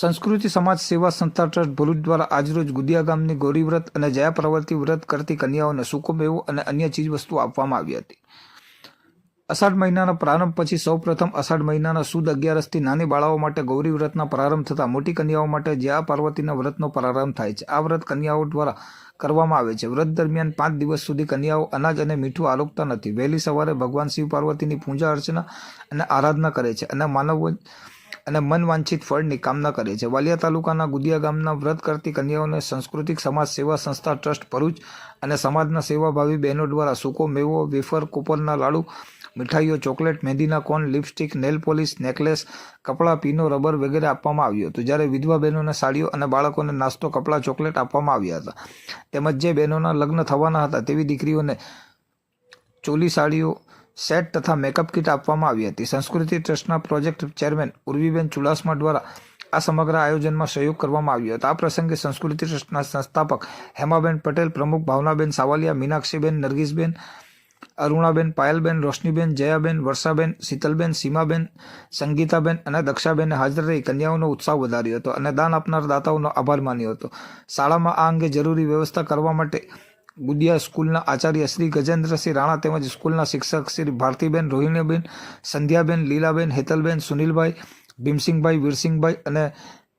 સંસ્કૃતિ સમાજ સેવા સંસ્થા ટ્રસ્ટ ભરૂચ દ્વારા આજરોજ ગુદિયા ગામની ગૌરી વ્રત અને જયા પ્રવૃત્તિ વ્રત કરતી કન્યાઓને સૂકો મેવો અને અન્ય ચીજવસ્તુઓ આપવામાં આવી હતી. અષાઢ મહિનાના પ્રારંભ પછી સૌપ્રથમ અષાઢ મહિનાના સુદ અગિયારસથી નાની બાળાઓ માટે ગૌરી વ્રતના પ્રારંભ થતા મોટી કન્યાઓ માટે જયા પાર્વતીના વ્રતનો પ્રારંભ થાય છે. આ વ્રત કન્યાઓ દ્વારા કરવામાં આવે છે. વ્રત દરમિયાન પાંચ દિવસ સુધી કન્યાઓ અનાજ અને મીઠું આરોગતા નથી. વહેલી સવારે ભગવાન શિવ પાર્વતીની પૂજા અર્ચના અને આરાધના કરે છે અને માનવ અને મનવાંછિત ફળની કામના કરે છે. વાલિયા તાલુકાના ગુદિયા ગામના વ્રત કરતી કન્યાઓને સાંસ્કૃતિક સમાજ સેવા સંસ્થા ટ્રસ્ટ ભરૂચ અને સમાજના સેવાભાવી બહેનો દ્વારા સૂકો મેવો, વેફર કોપરના લાડુ, મીઠાઈઓ, chocolate મહેંદીના cone, lipstick, nail polish, necklace, કપડાં, પીનો, રબર વગેરે આપવામાં આવ્યું હતું. જ્યારે વિધવા બહેનોને સાડીઓ અને બાળકોને નાસ્તો, કપડાં, ચોકલેટ આપવામાં આવ્યા હતા. તેમજ જે બહેનોના લગ્ન થવાના હતા તેવી દીકરીઓને ચોલી સાડીઓ સેટ તથા મેકઅપ કીટ આપવામાં આવી હતી. સંસ્કૃતિ ટ્રસ્ટના પ્રોજેક્ટ ચેરમેન ઉર્વીબેન ચુડાસમા દ્વારા આ સમગ્ર આયોજનમાં સહયોગ કરવામાં આવ્યો હતો. આ પ્રસંગે સંસ્કૃતિ ટ્રસ્ટના સંસ્થાપક હેમાબેન પટેલ, પ્રમુખ ભાવનાબેન સાવલિયા, મીનાક્ષીબેન નરગીસબેન અરુણાબેન, પાયલબેન, રોશનીબેન, જયાબેન, વર્ષાબેન, શીતલબેન, સીમાબેન, સંગીતાબેન અને દક્ષાબેને હાજર રહી કન્યાઓનો ઉત્સાહ વધાર્યો હતો અને દાન આપનાર દાતાઓનો આભાર માન્યો હતો. શાળામાં આ અંગે જરૂરી વ્યવસ્થા કરવા માટે ગુડિયા સ્કૂલના આચાર્ય શ્રી ગજેન્દ્રસિંહ રાણા તેમજ સ્કૂલના શિક્ષક શ્રી ભારતીબેન રોહિણીબેન, સંધ્યાબેન, લીલાબેન, હેતલબેન, સુનિલભાઈ, ભીમસિંહભાઈ, વીરસિંહભાઈ અને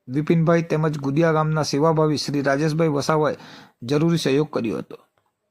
વિપિનભાઈ તેમજ ગુદિયા ગામના સેવાભાવી શ્રી રાજેશભાઈ વસાવાએ જરૂરી સહયોગ કર્યો હતો.